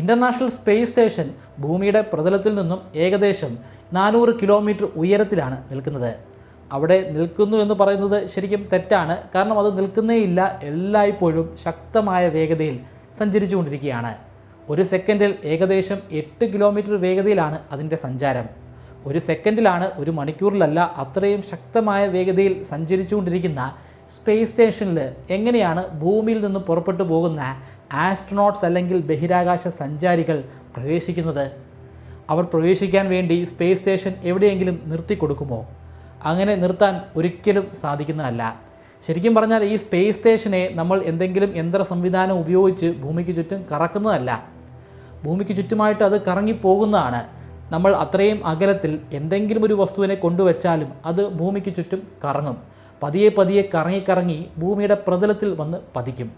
International space station ഭൂമിയുടെ പ്രതലത്തിൽ നിന്നും ഏകദേശം നാനൂറ് കിലോമീറ്റർ ഉയരത്തിലാണ് നിൽക്കുന്നത്. അവിടെ നിൽക്കുന്നു എന്ന് പറയുന്നത് ശരിക്കും തെറ്റാണ്. കാരണം അത് നിൽക്കുന്നേയില്ല. എല്ലായ്പ്പോഴും ശക്തമായ വേഗതയിൽ സഞ്ചരിച്ചുകൊണ്ടിരിക്കുകയാണ്. ഒരു സെക്കൻഡിൽ ഏകദേശം എട്ട് കിലോമീറ്റർ വേഗതയിലാണ് അതിന്റെ സഞ്ചാരം. ഒരു സെക്കൻഡിലാണ് ഒരു മണിക്കൂറിലല്ല അത്രയും ശക്തമായ വേഗതയിൽ സഞ്ചരിച്ചുകൊണ്ടിരിക്കുന്ന സ്പേസ് സ്റ്റേഷനിൽ എങ്ങനെയാണ് ഭൂമിയിൽ നിന്ന് പുറപ്പെട്ടു പോകുന്ന ആസ്ട്രോണോട്ട്സ് അല്ലെങ്കിൽ ബഹിരാകാശ സഞ്ചാരികൾ പ്രവേശിക്കുന്നത്? അവർ പ്രവേശിക്കാൻ വേണ്ടി സ്പേസ് സ്റ്റേഷൻ എവിടെയെങ്കിലും നിർത്തി കൊടുക്കുമോ? അങ്ങനെ നിർത്താൻ ഒരിക്കലും സാധിക്കുന്നതല്ല. ശരിക്കും പറഞ്ഞാൽ ഈ സ്പേസ് സ്റ്റേഷനെ നമ്മൾ എന്തെങ്കിലും യന്ത്ര സംവിധാനം ഉപയോഗിച്ച് ഭൂമിക്ക് ചുറ്റും കറക്കുന്നതല്ല. ഭൂമിക്ക് ചുറ്റുമായിട്ട് അത് കറങ്ങിപ്പോകുന്നതാണ്. നമ്മൾ അത്രയും അകലത്തിൽ എന്തെങ്കിലും ഒരു വസ്തുവിനെ കൊണ്ടുവച്ചാലും അത് ഭൂമിക്ക് ചുറ്റും കറങ്ങും. പതിയെ പതിയെ കറങ്ങിക്കറങ്ങി കറങ്ങി ഭൂമിയുടെ പ്രതലത്തിൽ വന്ന് പതിക്കും.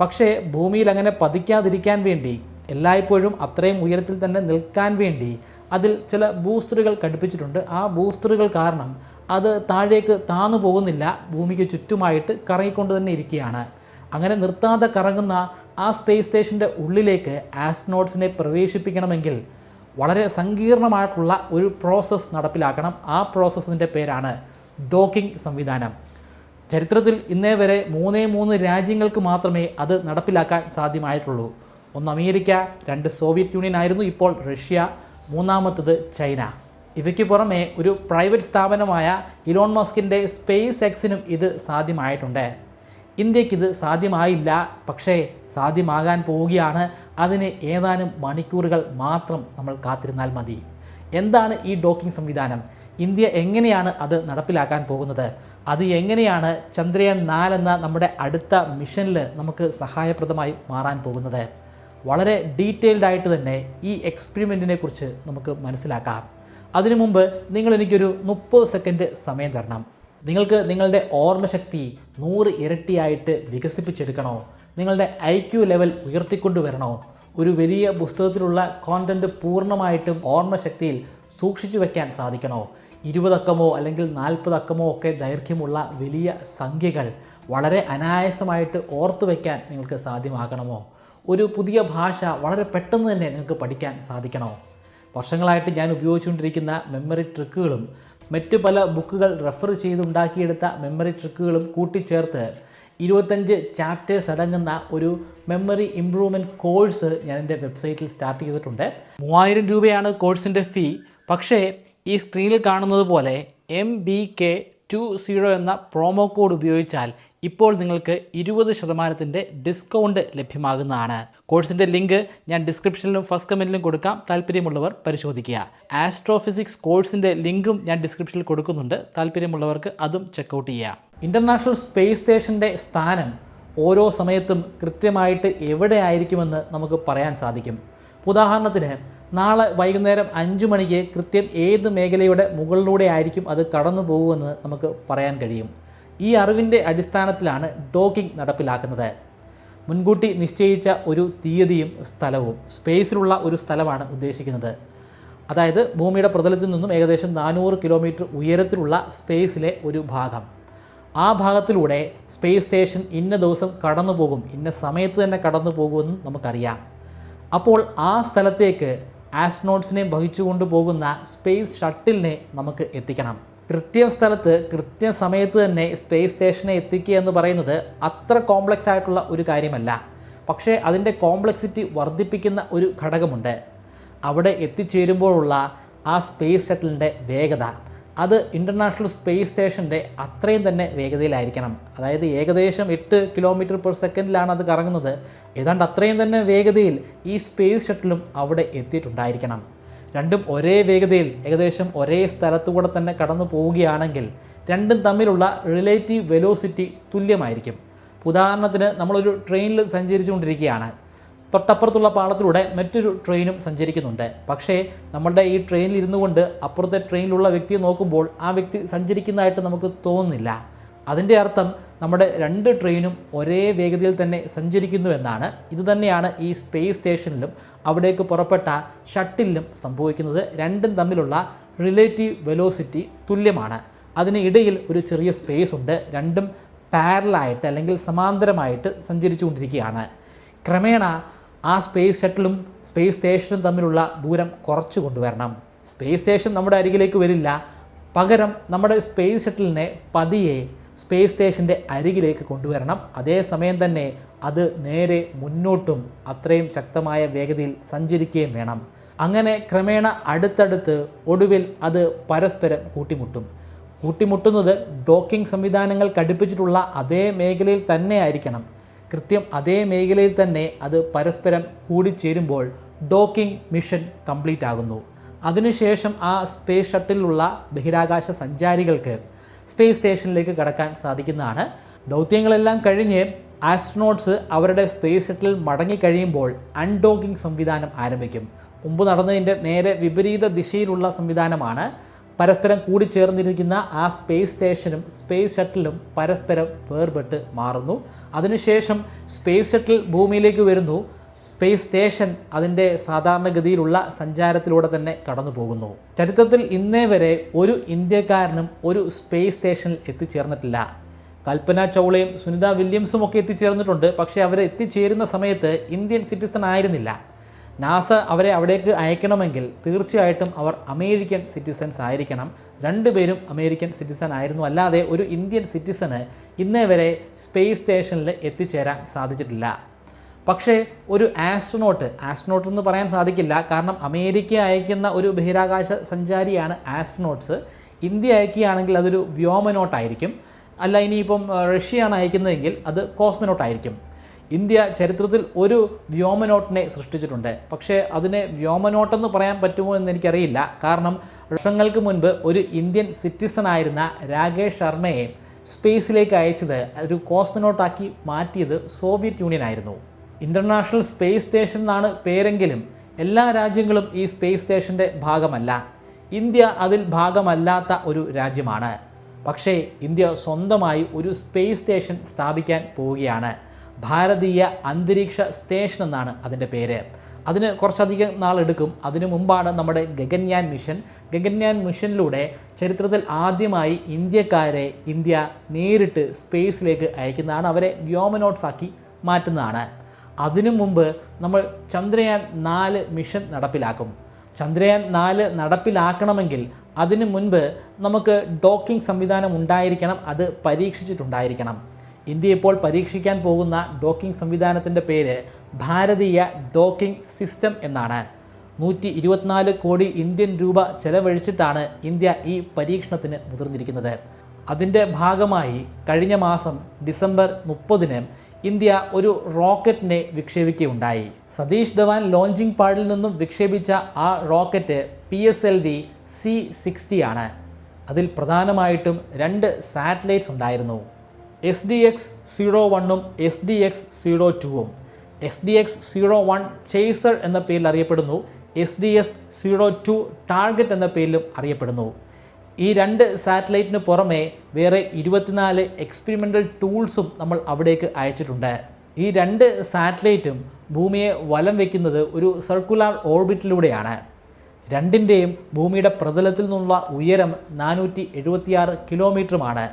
പക്ഷേ ഭൂമിയിൽ അങ്ങനെ പതിക്കാതിരിക്കാൻ വേണ്ടി എല്ലായ്പ്പോഴും അത്രയും ഉയരത്തിൽ തന്നെ നിൽക്കാൻ വേണ്ടി അതിൽ ചില ബൂസ്റ്ററുകൾ ഘടിപ്പിച്ചിട്ടുണ്ട്. ആ ബൂസ്റ്ററുകൾ കാരണം അത് താഴേക്ക് താന്നു പോകുന്നില്ല ഭൂമിക്ക് ചുറ്റുമായിട്ട് കറങ്ങിക്കൊണ്ട് തന്നെ ഇരിക്കുകയാണ്. അങ്ങനെ നിർത്താതെ കറങ്ങുന്ന ആ സ്പേസ് സ്റ്റേഷന്റെ ഉള്ളിലേക്ക് ആസ്ട്രോട്ട്സിനെ പ്രവേശിപ്പിക്കണമെങ്കിൽ വളരെ സങ്കീർണമായിട്ടുള്ള ഒരു പ്രോസസ്സ് നടപ്പിലാക്കണം. ആ പ്രോസസ്സിന്റെ പേരാണ് ഡോക്കിംഗ് സംവിധാനം. ചരിത്രത്തിൽ ഇന്നേ വരെ മൂന്നേ മൂന്ന് രാജ്യങ്ങൾക്ക് മാത്രമേ അത് നടപ്പിലാക്കാൻ സാധ്യമായിട്ടുള്ളൂ. ഒന്ന് അമേരിക്ക രണ്ട് സോവിയറ്റ് യൂണിയൻ ആയിരുന്നു ഇപ്പോൾ റഷ്യ മൂന്നാമത്തത് ചൈന. ഇവയ്ക്ക് പുറമെ ഒരു പ്രൈവറ്റ് സ്ഥാപനമായ ഇലോൺ മസ്കിന്റെ സ്പേസ് എക്സിനും ഇത് സാധ്യമായിട്ടുണ്ട്. ഇന്ത്യക്കിത് സാധ്യമായില്ല പക്ഷേ സാധ്യമാകാൻ പോവുകയാണ്. അതിന് ഏതാനും മണിക്കൂറുകൾ മാത്രം നമ്മൾ കാത്തിരുന്നാൽ മതി. എന്താണ് ഈ ഡോക്കിംഗ് സംവിധാനം? ഇന്ത്യ എങ്ങനെയാണ് അത് നടപ്പിലാക്കാൻ പോകുന്നത്? അത് എങ്ങനെയാണ് ചന്ദ്രയാൻ നാലെന്ന നമ്മുടെ അടുത്ത മിഷനിൽ നമുക്ക് സഹായപ്രദമായി മാറാൻ പോകുന്നത്? വളരെ ഡീറ്റെയിൽഡ് ആയിട്ട് തന്നെ ഈ എക്സ്പെരിമെന്റിനെ കുറിച്ച് നമുക്ക് മനസ്സിലാക്കാം. അതിനു മുമ്പ് നിങ്ങൾ എനിക്കൊരു മുപ്പത് സെക്കൻഡ് സമയം തരണം. നിങ്ങൾക്ക് നിങ്ങളുടെ ഓർമ്മശക്തി നൂറ് ഇരട്ടിയായിട്ട് വികസിപ്പിച്ചെടുക്കണോ? നിങ്ങളുടെ ഐ ക്യു ലെവൽ ഉയർത്തിക്കൊണ്ടുവരണോ ഒരു വലിയ പുസ്തകത്തിലുള്ള കോണ്ടന്റ് പൂർണമായിട്ടും ഓർമ്മശക്തിയിൽ സൂക്ഷിച്ചു വയ്ക്കാൻ സാധിക്കണോ? ഇരുപതക്കമോ അല്ലെങ്കിൽ നാൽപ്പതക്കമോ ഒക്കെ ദൈർഘ്യമുള്ള വലിയ സംഖ്യകൾ വളരെ അനായാസമായിട്ട് ഓർത്തു വയ്ക്കാൻ നിങ്ങൾക്ക് സാധ്യമാകണമോ? ഒരു പുതിയ ഭാഷ വളരെ പെട്ടെന്ന് തന്നെ നിങ്ങൾക്ക് പഠിക്കാൻ സാധിക്കണോ? വർഷങ്ങളായിട്ട് ഞാൻ ഉപയോഗിച്ചുകൊണ്ടിരിക്കുന്ന മെമ്മറി ട്രിക്കുകളും മറ്റു പല ബുക്കുകൾ റെഫർ ചെയ്തുണ്ടാക്കിയെടുത്ത മെമ്മറി ട്രിക്കുകളും കൂട്ടിച്ചേർത്ത് ഇരുപത്തഞ്ച് ചാപ്റ്റേഴ്സ് അടങ്ങുന്ന ഒരു മെമ്മറി ഇംപ്രൂവ്മെന്റ് കോഴ്സ് ഞാൻ എന്റെ വെബ്സൈറ്റിൽ സ്റ്റാർട്ട് ചെയ്തിട്ടുണ്ട്. മൂവായിരം രൂപയാണ് കോഴ്സിന്റെ ഫീ പക്ഷേ ഈ സ്ക്രീനിൽ കാണുന്നത് പോലെ M B K two zero എന്ന പ്രോമോ കോഡ് ഉപയോഗിച്ചാൽ ഇപ്പോൾ നിങ്ങൾക്ക് ഇരുപത് ശതമാനത്തിന്റെ ഡിസ്കൗണ്ട് ലഭ്യമാകുന്നതാണ്. കോഴ്സിന്റെ ലിങ്ക് ഞാൻ ഡിസ്ക്രിപ്ഷനിലും ഫസ്റ്റ് കമന്റിലും കൊടുക്കാം. താല്പര്യമുള്ളവർ പരിശോധിക്കുക. ആസ്ട്രോഫിസിക്സ് കോഴ്സിന്റെ ലിങ്കും ഞാൻ ഡിസ്ക്രിപ്ഷനിൽ കൊടുക്കുന്നുണ്ട്. താല്പര്യമുള്ളവർക്ക് അതും ചെക്കൗട്ട് ചെയ്യുക ഇന്റർനാഷണൽ സ്പേസ് സ്റ്റേഷന്റെ സ്ഥാനം ഓരോ സമയത്തും കൃത്യമായിട്ട് എവിടെ ആയിരിക്കുമെന്ന് നമുക്ക് പറയാൻ സാധിക്കും. ഉദാഹരണത്തിന് നാളെ വൈകുന്നേരം അഞ്ച് മണിക്ക് കൃത്യം ഏത് മേഖലയുടെ മുകളിലൂടെ ആയിരിക്കും അത് കടന്നു പോകുമെന്ന് നമുക്ക് പറയാൻ കഴിയും. ഈ അറിവിന്റെ അടിസ്ഥാനത്തിലാണ് ഡോക്കിംഗ് നടപ്പിലാക്കുന്നത്. മുൻകൂട്ടി നിശ്ചയിച്ച ഒരു തീയതിയും സ്ഥലവും സ്പേസിലുള്ള ഒരു സ്ഥലമാണ് ഉദ്ദേശിക്കുന്നത്. അതായത് ഭൂമിയുടെ പ്രതലത്തിൽ നിന്നും ഏകദേശം നാനൂറ് കിലോമീറ്റർ ഉയരത്തിലുള്ള സ്പേസിലെ ഒരു ഭാഗം. ആ ഭാഗത്തിലൂടെ സ്പേസ് സ്റ്റേഷൻ ഇന്ന ദിവസം കടന്നു പോകും ഇന്ന സമയത്ത് തന്നെ കടന്നു പോകുമെന്നും നമുക്കറിയാം. അപ്പോൾ ആ സ്ഥലത്തേക്ക് ആസ്ട്രോട്സിനെ വഹിച്ചുകൊണ്ട് പോകുന്ന സ്പേസ് ഷട്ടിലിനെ നമുക്ക് എത്തിക്കണം. കൃത്യം സ്ഥലത്ത് കൃത്യ സമയത്ത് തന്നെ സ്പേസ് സ്റ്റേഷനെ എത്തിക്കുക എന്ന് പറയുന്നത് അത്ര കോംപ്ലക്സ് ആയിട്ടുള്ള ഒരു കാര്യമല്ല. പക്ഷേ അതിന്റെ കോംപ്ലക്സിറ്റി വർദ്ധിപ്പിക്കുന്ന ഒരു ഘടകമുണ്ട്. അവിടെ എത്തിച്ചേരുമ്പോഴുള്ള ആ സ്പേസ് ഷട്ടിലിന്റെ വേഗത അത് ഇന്റർനാഷണൽ സ്പേസ് സ്റ്റേഷന്റെ അത്രയും തന്നെ വേഗതയിലായിരിക്കണം. അതായത് ഏകദേശം എട്ട് കിലോമീറ്റർ പെർ സെക്കൻഡിലാണ് അത് കറങ്ങുന്നത്. ഏതാണ്ട് അത്രയും തന്നെ വേഗതയിൽ ഈ സ്പേസ് ഷട്ടിലും അവിടെ എത്തിയിട്ടുണ്ടായിരിക്കണം. രണ്ടും ഒരേ വേഗതയിൽ ഏകദേശം ഒരേ സ്ഥലത്തുകൂടെ തന്നെ കടന്നു പോവുകയാണെങ്കിൽ രണ്ടും തമ്മിലുള്ള റിലേറ്റീവ് വെലോസിറ്റി തുല്യമായിരിക്കും. ഉദാഹരണത്തിന് നമ്മളൊരു ട്രെയിനിൽ സഞ്ചരിച്ചുകൊണ്ടിരിക്കുകയാണ്. തൊട്ടപ്പുറത്തുള്ള പാളത്തിലൂടെ മറ്റൊരു ട്രെയിനും സഞ്ചരിക്കുന്നുണ്ട്. പക്ഷേ നമ്മളുടെ ഈ ട്രെയിനിൽ ഇരുന്നു കൊണ്ട് അപ്പുറത്തെ ട്രെയിനിലുള്ള വ്യക്തിയെ നോക്കുമ്പോൾ ആ വ്യക്തി സഞ്ചരിക്കുന്നതായിട്ട് നമുക്ക് തോന്നുന്നില്ല. അതിന്റെ അർത്ഥം നമ്മുടെ രണ്ട് ട്രെയിനും ഒരേ വേഗതയിൽ തന്നെ സഞ്ചരിക്കുന്നു എന്നാണ്. ഇതുതന്നെയാണ് ഈ സ്പേസ് സ്റ്റേഷനിലും അവിടേക്ക് പുറപ്പെട്ട ഷട്ടിലും സംഭവിക്കുന്നത്. രണ്ടും തമ്മിലുള്ള റിലേറ്റീവ് വെലോസിറ്റി തുല്യമാണ്. അതിന് ഇടയിൽ ഒരു ചെറിയ സ്പേസ് ഉണ്ട്. രണ്ടും പാരലായിട്ട് അല്ലെങ്കിൽ സമാന്തരമായിട്ട് സഞ്ചരിച്ചുകൊണ്ടിരിക്കുകയാണ്. ക്രമേണ ആ സ്പേസ് ഷട്ടിലും സ്പേസ് സ്റ്റേഷനും തമ്മിലുള്ള ദൂരം കുറച്ച് കൊണ്ടുവരണം. സ്പേസ് സ്റ്റേഷൻ നമ്മുടെ അരികിലേക്ക് വരില്ല. പകരം നമ്മുടെ സ്പേസ് ഷട്ടിലിനെ പതിയെ സ്പേസ് സ്റ്റേഷന്റെ അരികിലേക്ക് കൊണ്ടുവരണം. അതേസമയം തന്നെ അത് നേരെ മുന്നോട്ടും അത്രയും ശക്തമായ വേഗതയിൽ സഞ്ചരിക്കുകയും വേണം. അങ്ങനെ ക്രമേണ അടുത്തടുത്ത് ഒടുവിൽ അത് പരസ്പരം കൂട്ടിമുട്ടും. കൂട്ടിമുട്ടുന്നത് ഡോക്കിംഗ് സംവിധാനങ്ങൾ ഘടിപ്പിച്ചിട്ടുള്ള അതേ മേഖലയിൽ തന്നെ ആയിരിക്കണം. കൃത്യം അതേ മേഖലയിൽ തന്നെ അത് പരസ്പരം കൂടിച്ചേരുമ്പോൾ ഡോക്കിംഗ് മിഷൻ കംപ്ലീറ്റ് ആകുന്നു. അതിനുശേഷം ആ സ്പേസ് ഷട്ടിലുള്ള ബഹിരാകാശ സഞ്ചാരികൾക്ക് സ്പേസ് സ്റ്റേഷനിലേക്ക് കടക്കാൻ സാധിക്കുന്നതാണ്. ദൗത്യങ്ങളെല്ലാം കഴിഞ്ഞ് ആസ്ട്രോണോട്ട്സ് അവരുടെ സ്പേസ് ഷട്ടിൽ മടങ്ങിക്കഴിയുമ്പോൾ അൺഡോക്കിംഗ് സംവിധാനം ആരംഭിക്കും. മുമ്പ് നടന്നതിന്റെ നേരെ വിപരീത ദിശയിലുള്ള സംവിധാനമാണ് പരസ്പരം കൂടിച്ചേർന്നിരിക്കുന്ന ആ സ്പേസ് സ്റ്റേഷനും സ്പേസ് ഷട്ടിലും പരസ്പരം വേർപെട്ട് മാറുന്നു. അതിനുശേഷം സ്പേസ് ഷട്ടിൽ ഭൂമിയിലേക്ക് വരുന്നു. സ്പേസ് സ്റ്റേഷൻ അതിന്റെ സാധാരണഗതിയിലുള്ള സഞ്ചാരത്തിലൂടെ തന്നെ കടന്നു പോകുന്നു. ചരിത്രത്തിൽ ഇന്നേ വരെ ഒരു ഇന്ത്യക്കാരനും ഒരു സ്പേസ് സ്റ്റേഷനിൽ എത്തിച്ചേർന്നിട്ടില്ല. കൽപ്പന ചൗളയും സുനിത വില്യംസും ഒക്കെ എത്തിച്ചേർന്നിട്ടുണ്ട്. പക്ഷേ അവർ എത്തിച്ചേരുന്ന സമയത്ത് ഇന്ത്യൻ സിറ്റിസൺ ആയിരുന്നില്ല. നാസ അവരെ അവിടേക്ക് അയക്കണമെങ്കിൽ തീർച്ചയായിട്ടും അവർ അമേരിക്കൻ സിറ്റിസൻസ് ആയിരിക്കണം. രണ്ടുപേരും അമേരിക്കൻ സിറ്റിസൺ ആയിരുന്നു. അല്ലാതെ ഒരു ഇന്ത്യൻ സിറ്റിസന് ഇന്നേ വരെ സ്പേസ് സ്റ്റേഷനിൽ എത്തിച്ചേരാൻ സാധിച്ചിട്ടില്ല. പക്ഷേ ഒരു ആസ്ട്രോനോട്ട് ആസ്ട്രോനോട്ട് എന്ന് പറയാൻ സാധിക്കില്ല. കാരണം അമേരിക്ക അയക്കുന്ന ഒരു ബഹിരാകാശ സഞ്ചാരിയാണ് ആസ്ട്രോനോട്ട്സ് ഇന്ത്യ അയക്കുകയാണെങ്കിൽ അതൊരു വ്യോമനോട്ടായിരിക്കും. അല്ല ഇനിയിപ്പം റഷ്യയാണ് അയക്കുന്നതെങ്കിൽ അത് കോസ്മനോട്ടായിരിക്കും ഇന്ത്യ ചരിത്രത്തിൽ ഒരു വ്യോമനോട്ടിനെ സൃഷ്ടിച്ചിട്ടുണ്ട്. പക്ഷേ അതിനെ വ്യോമനോട്ടെന്ന് പറയാൻ പറ്റുമോ എന്ന് എനിക്കറിയില്ല. കാരണം വർഷങ്ങൾക്ക് മുൻപ് ഒരു ഇന്ത്യൻ സിറ്റിസൺ ആയിരുന്ന രാകേഷ് ശർമ്മയെ സ്പേസിലേക്ക് അയച്ചത് ഒരു കോസ്മനോട്ടാക്കി മാറ്റിയത് സോവിയറ്റ് യൂണിയൻ ആയിരുന്നു ഇന്റർനാഷണൽ സ്പേസ് സ്റ്റേഷൻ എന്നാണ് പേരെങ്കിലും എല്ലാ രാജ്യങ്ങളും ഈ സ്പേസ് സ്റ്റേഷന്റെ ഭാഗമല്ല. ഇന്ത്യ അതിൽ ഭാഗമല്ലാത്ത ഒരു രാജ്യമാണ്. പക്ഷേ ഇന്ത്യ സ്വന്തമായി ഒരു സ്പേസ് സ്റ്റേഷൻ സ്ഥാപിക്കാൻ പോവുകയാണ്. ഭാരതീയ അന്തരീക്ഷ സ്റ്റേഷൻ എന്നാണ് അതിന്റെ പേര്. അതിന് കുറച്ചധികം നാളെടുക്കും അതിനു മുമ്പാണ് നമ്മുടെ ഗഗൻയാൻ മിഷൻ. ഗഗൻയാൻ മിഷനിലൂടെ ചരിത്രത്തിൽ ആദ്യമായി ഇന്ത്യക്കാരെ ഇന്ത്യ നേരിട്ട് സ്പേസിലേക്ക് അയക്കുന്നതാണ്. അവരെ വ്യോമനോട്ട്സ് ആക്കി മാറ്റുന്നതാണ്. അതിനു മുമ്പ് നമ്മൾ ചന്ദ്രയാൻ നാല് മിഷൻ നടപ്പിലാക്കും. ചന്ദ്രയാൻ നാല് നടപ്പിലാക്കണമെങ്കിൽ അതിനു മുൻപ് നമുക്ക് ഡോക്കിംഗ് സംവിധാനം ഉണ്ടായിരിക്കണം. അത് പരീക്ഷിച്ചിട്ടുണ്ടായിരിക്കണം. ഇന്ത്യ ഇപ്പോൾ പരീക്ഷിക്കാൻ പോകുന്ന ഡോക്കിംഗ് സംവിധാനത്തിന്റെ പേര് ഭാരതീയ ഡോക്കിംഗ് സിസ്റ്റം എന്നാണ്. നൂറ്റി ഇരുപത്തിനാല് കോടി ഇന്ത്യൻ രൂപ ചെലവഴിച്ചിട്ടാണ് ഇന്ത്യ ഈ പരീക്ഷണത്തിന് മുതിർന്നിരിക്കുന്നത്. അതിന്റെ ഭാഗമായി കഴിഞ്ഞ മാസം ഡിസംബർ മുപ്പതിന് ഇന്ത്യ ഒരു റോക്കറ്റിനെ വിക്ഷേപിക്കുകയുണ്ടായി. സതീഷ് ധവാൻ ലോഞ്ചിങ് പാഡിൽ നിന്നും വിക്ഷേപിച്ച ആ rocket P S L V C sixty ആണ്. അതിൽ പ്രധാനമായിട്ടും രണ്ട് സാറ്റലൈറ്റ്സ് ഉണ്ടായിരുന്നു. എസ് ഡി എക്സ് സീറോ വണ്ണും എസ് ഡി എക്സ് സീറോ ടുവും S D X zero one chaser എന്ന പേരിൽ അറിയപ്പെടുന്നു. S D S zero two target എന്ന പേരിലും അറിയപ്പെടുന്നു. ഈ രണ്ട് സാറ്റലൈറ്റിന് പുറമെ വേറെ ഇരുപത്തിനാല് എക്സ്പെരിമെന്റൽ ടൂൾസും നമ്മൾ അവിടേക്ക് അയച്ചിട്ടുണ്ട്. ഈ രണ്ട് സാറ്റലൈറ്റും ഭൂമിയെ വലം വയ്ക്കുന്നത് ഒരു സർക്കുലാർ ഓർബിറ്റിലൂടെയാണ് രണ്ടിന്റെയും ഭൂമിയുടെ പ്രതലത്തിൽ നിന്നുള്ള ഉയരം നാനൂറ്റി എഴുപത്തിയാറ് കിലോമീറ്ററുമാണ്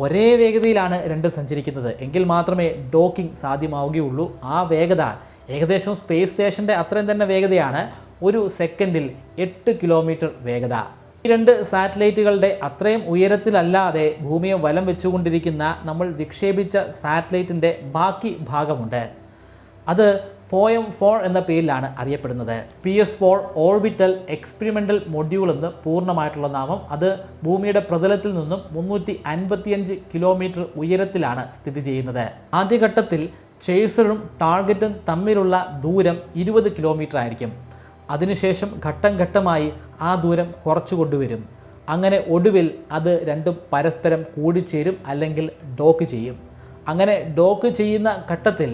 ഒരേ വേഗതയിലാണ് രണ്ട് സഞ്ചരിക്കുന്നത്. എങ്കിൽ മാത്രമേ ഡോക്കിംഗ് സാധ്യമാവുകയുള്ളൂ. ആ വേഗത ഏകദേശം സ്പേസ് സ്റ്റേഷന്റെ അത്രയും തന്നെ വേഗതയാണ്. ഒരു സെക്കൻഡിൽ എട്ട് കിലോമീറ്റർ വേഗത. ഈ രണ്ട് സാറ്റലൈറ്റുകളുടെ അത്രയും ഉയരത്തിലല്ലാതെ ഭൂമിയെ വലം വെച്ചുകൊണ്ടിരിക്കുന്ന നമ്മൾ വിക്ഷേപിച്ച സാറ്റലൈറ്റിന്റെ ബാക്കി ഭാഗമുണ്ട്. അത് പോയം ഫോർ എന്ന പേരിലാണ് അറിയപ്പെടുന്നത്. P S four orbital experimental module എന്ന് പൂർണമായിട്ടുള്ള നാമം. അത് ഭൂമിയുടെ പ്രതലത്തിൽ നിന്നും മുന്നൂറ്റി അൻപത്തിയഞ്ച് കിലോമീറ്റർ ഉയരത്തിലാണ് സ്ഥിതി ചെയ്യുന്നത്. ആദ്യഘട്ടത്തിൽ ചേസറും ടാർഗറ്റും തമ്മിലുള്ള ദൂരം ഇരുപത് കിലോമീറ്റർ ആയിരിക്കും. അതിനുശേഷം ഘട്ടം ഘട്ടമായി ആ ദൂരം കുറച്ചു കൊണ്ടുവരും. അങ്ങനെ ഒടുവിൽ അത് രണ്ടും പരസ്പരം കൂടിച്ചേരും അല്ലെങ്കിൽ ഡോക്ക് ചെയ്യും. അങ്ങനെ ഡോക്ക് ചെയ്യുന്ന ഘട്ടത്തിൽ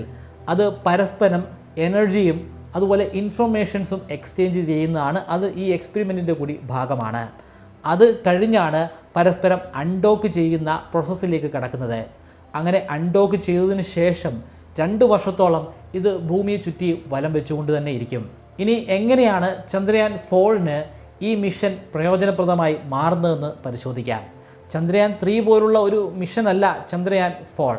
അത് പരസ്പരം എനർജിയും അതുപോലെ ഇൻഫർമേഷൻസും എക്സ്ചേഞ്ച് ചെയ്യുന്നതാണ് അത് ഈ എക്സ്പെരിമെന്റിന്റെ കൂടി ഭാഗമാണ്. അത് കഴിഞ്ഞാണ് പരസ്പരം അൺഡോക്ക് ചെയ്യുന്ന പ്രോസസ്സിലേക്ക് കടക്കുന്നത്. അങ്ങനെ അൺഡോക്ക് ചെയ്തതിന് ശേഷം രണ്ട് വർഷത്തോളം ഇത് ഭൂമിയെ ചുറ്റി വലം വെച്ചുകൊണ്ട് തന്നെ ഇരിക്കും. ഇനി എങ്ങനെയാണ് ചന്ദ്രയാൻ ഫോറിന് ഈ മിഷൻ പ്രയോജനപ്രദമായി മാറുന്നതെന്ന് പരിശോധിക്കാം. ചന്ദ്രയാൻ ത്രീ പോലുള്ള ഒരു മിഷനല്ല ചന്ദ്രയാൻ ഫോർ.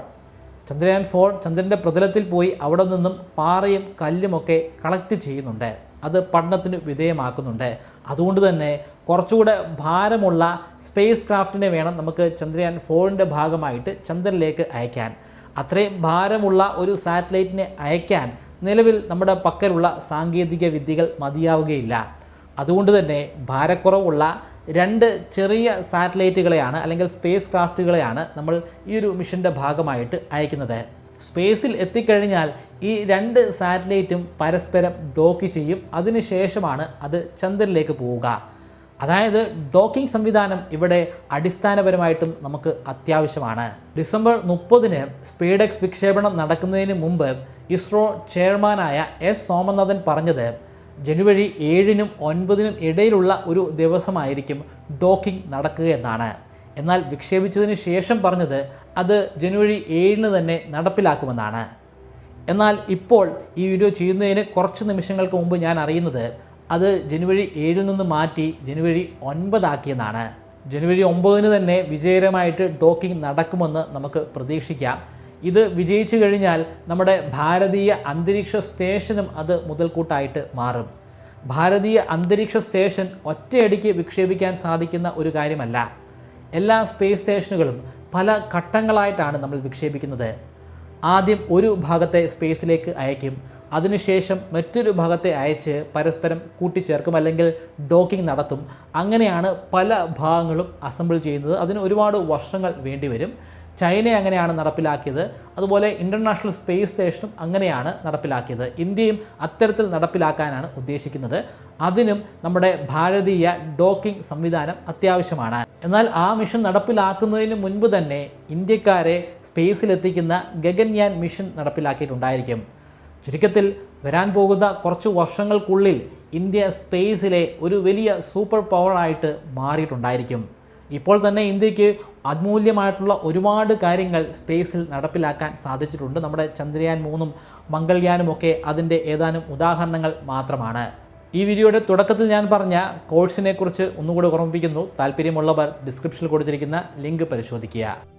ചന്ദ്രയാൻ ഫോർ ചന്ദ്രന്റെ പ്രതലത്തിൽ പോയി അവിടെ നിന്നും പാറയും കല്ലുമൊക്കെ കളക്ട് ചെയ്യുന്നുണ്ട്. അത് പഠനത്തിന് വിധേയമാക്കുന്നുണ്ട്. അതുകൊണ്ട് തന്നെ കുറച്ചുകൂടെ ഭാരമുള്ള സ്പേസ് ക്രാഫ്റ്റിനെ വേണം നമുക്ക് ചന്ദ്രയാൻ ഫോറിന്റെ ഭാഗമായിട്ട് ചന്ദ്രനിലേക്ക് അയക്കാൻ. അത്രയും ഭാരമുള്ള ഒരു സാറ്റലൈറ്റിനെ അയക്കാൻ നിലവിൽ നമ്മുടെ പക്കലുള്ള സാങ്കേതിക വിദ്യകൾ മതിയാവുകയില്ല. അതുകൊണ്ട് തന്നെ ഭാരക്കുറവുള്ള രണ്ട് ചെറിയ സാറ്റലൈറ്റുകളെയാണ് അല്ലെങ്കിൽ സ്പേസ് ക്രാഫ്റ്റുകളെയാണ് നമ്മൾ ഈ ഒരു മിഷന്റെ ഭാഗമായിട്ട് അയക്കുന്നത്. സ്പേസിൽ എത്തിക്കഴിഞ്ഞാൽ ഈ രണ്ട് സാറ്റലൈറ്റും പരസ്പരം ഡോക്ക് ചെയ്യും. അതിനുശേഷമാണ് അത് ചന്ദ്രനിലേക്ക് പോവുക. അതായത് ഡോക്കിംഗ് സംവിധാനം ഇവിടെ അടിസ്ഥാനപരമായിട്ടും നമുക്ക് അത്യാവശ്യമാണ്. ഡിസംബർ മുപ്പതിന് സ്പീഡെക്സ് വിക്ഷേപണം നടക്കുന്നതിന് മുമ്പ് ഇസ്രോ ചെയർമാനായ എസ് സോമനാഥൻ പറഞ്ഞത് ജനുവരി ഏഴിനും ഒൻപതിനും ഇടയിലുള്ള ഒരു ദിവസമായിരിക്കും ഡോക്കിംഗ് നടക്കുക എന്നാണ്. എന്നാൽ വിക്ഷേപിച്ചതിന് ശേഷം പറഞ്ഞത് അത് ജനുവരി ഏഴിന് തന്നെ നടപ്പിലാക്കുമെന്നാണ്. എന്നാൽ ഇപ്പോൾ ഈ വീഡിയോ ചെയ്യുന്നതിന് കുറച്ച് നിമിഷങ്ങൾക്ക് മുമ്പ് ഞാൻ അറിയുന്നത് അത് ജനുവരി ഏഴിൽ നിന്ന് മാറ്റി ജനുവരി ഒൻപതാക്കിയെന്നാണ്. ജനുവരി ഒമ്പതിന് തന്നെ വിജയകരമായിട്ട് ഡോക്കിംഗ് നടക്കുമെന്ന് നമുക്ക് പ്രതീക്ഷിക്കാം. ഇത് വിജയിച്ചു കഴിഞ്ഞാൽ നമ്മുടെ ഭാരതീയ അന്തരീക്ഷ സ്റ്റേഷനും അത് മുതൽക്കൂട്ടായിട്ട് മാറും. ഭാരതീയ അന്തരീക്ഷ സ്റ്റേഷൻ ഒറ്റയടിക്ക് വിക്ഷേപിക്കാൻ സാധിക്കുന്ന ഒരു കാര്യമല്ല. എല്ലാ സ്പേസ് സ്റ്റേഷനുകളും പല ഘട്ടങ്ങളായിട്ടാണ് നമ്മൾ വിക്ഷേപിക്കുന്നത്. ആദ്യം ഒരു ഭാഗത്തെ സ്പേസിലേക്ക് അയക്കും. അതിനുശേഷം മറ്റൊരു ഭാഗത്തെ അയച്ച് പരസ്പരം കൂട്ടിച്ചേർക്കും അല്ലെങ്കിൽ ഡോക്കിംഗ് നടത്തും. അങ്ങനെയാണ് പല ഭാഗങ്ങളും അസംബിൾ ചെയ്യുന്നത്. അതിന് ഒരുപാട് വർഷങ്ങൾ വേണ്ടിവരും. ചൈന അങ്ങനെയാണ് നടപ്പിലാക്കിയത്. അതുപോലെ ഇന്റർനാഷണൽ സ്പേസ് സ്റ്റേഷനും അങ്ങനെയാണ് നടപ്പിലാക്കിയത്. ഇന്ത്യയും അത്തരത്തിൽ നടപ്പിലാക്കാനാണ് ഉദ്ദേശിക്കുന്നത്. അതിനും നമ്മുടെ ഭാരതീയ ഡോക്കിംഗ് സംവിധാനം അത്യാവശ്യമാണ്. എന്നാൽ ആ മിഷൻ നടപ്പിലാക്കുന്നതിന് മുൻപ് തന്നെ ഇന്ത്യക്കാരെ സ്പേസിലെത്തിക്കുന്ന ഗഗൻയാൻ മിഷൻ നടപ്പിലാക്കിയിട്ടുണ്ടായിരിക്കും. ചുരുക്കത്തിൽ വരാൻ പോകുന്ന കുറച്ച് വർഷങ്ങൾക്കുള്ളിൽ ഇന്ത്യ സ്പേസിലെ ഒരു വലിയ സൂപ്പർ പവറായിട്ട് മാറിയിട്ടുണ്ടായിരിക്കും. ഇപ്പോൾ തന്നെ ഇന്ത്യയ്ക്ക് അമൂല്യമായിട്ടുള്ള ഒരുപാട് കാര്യങ്ങൾ സ്പേസിൽ നടപ്പിലാക്കാൻ സാധിച്ചിട്ടുണ്ട്. നമ്മുടെ ചന്ദ്രയാൻ മൂന്നും മംഗൾയാനും ഒക്കെ അതിന്റെ ഏതാനും ഉദാഹരണങ്ങൾ മാത്രമാണ്. ഈ വീഡിയോയുടെ തുടക്കത്തിൽ ഞാൻ പറഞ്ഞ കോഴ്സിനെക്കുറിച്ച് ഒന്നുകൂടി ഓർമ്മിപ്പിക്കുന്നു. താല്പര്യമുള്ളവർ ഡിസ്ക്രിപ്ഷനിൽ കൊടുത്തിരിക്കുന്ന ലിങ്ക് പരിശോധിക്കുക.